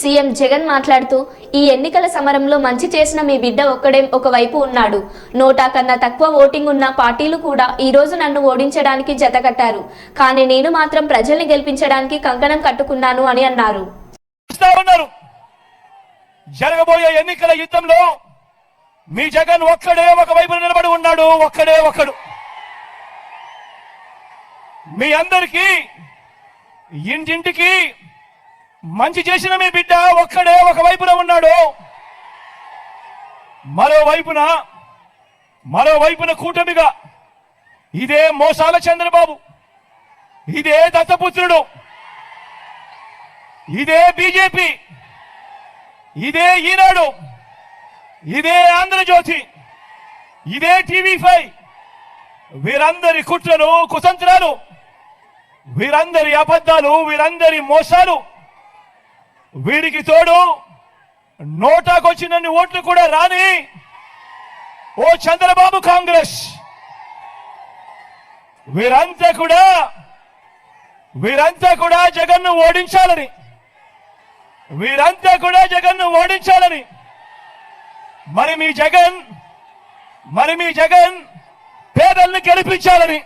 CM Jagan మాట్లాడుతూ ఈ ఎన్నికల సమరంలో మంచి చేసిన మీ బిడ్డ ఒక్కడే ఒకవైపు ఉన్నాడు. నోటా కన్నా తక్కువ ఓటింగ్ ఉన్న పార్టీలు కూడా ఈ రోజు నన్ను ఓడించడానికి జతకట్టారు కానీ నేను మాత్రం ప్రజల్ని గెలిపించడానికి కంకణం కట్టుకున్నాను అని అన్నారు. జరగబోయే ఎన్నికల యుద్ధంలో మీ జగన్ ఒక్కడే ఒక వైపు నిలబడి ఉన్నాడు ఒక్కడే ఒక్కడు మీ అందరికీ ఇంటింటికి మంచి చేసిన మీ బిడ్డ ఒక్కడే ఒక వైపున ఉన్నాడు. మరోవైపున మరోవైపున కూటమిగా. ఇదే మోసాల చంద్రబాబు. ఇదే దత్తపుత్రుడు. ఇదే బీజేపీ. ఇదే ఈనాడు. ఇదే ఆంధ్రజ్యోతి. ఇదే టీవీ ఫైవ్. వీరందరి కుట్రలు కుతంత్రాలు. వీరందరి అబద్ధాలు వీరందరి మోసాలు. వీరికి తోడు నోటాకొచ్చినన్ని ఓట్లు కూడా రాని ఓ చంద్రబాబు కాంగ్రెస్. వీరంతా కూడా వీరంతా కూడా జగన్ను ఓడించాలని వీరంతా కూడా జగన్ను ఓడించాలని. మరి మీ జగన్ మరి మీ జగన్ పేదల్ని గెలిపించాలని.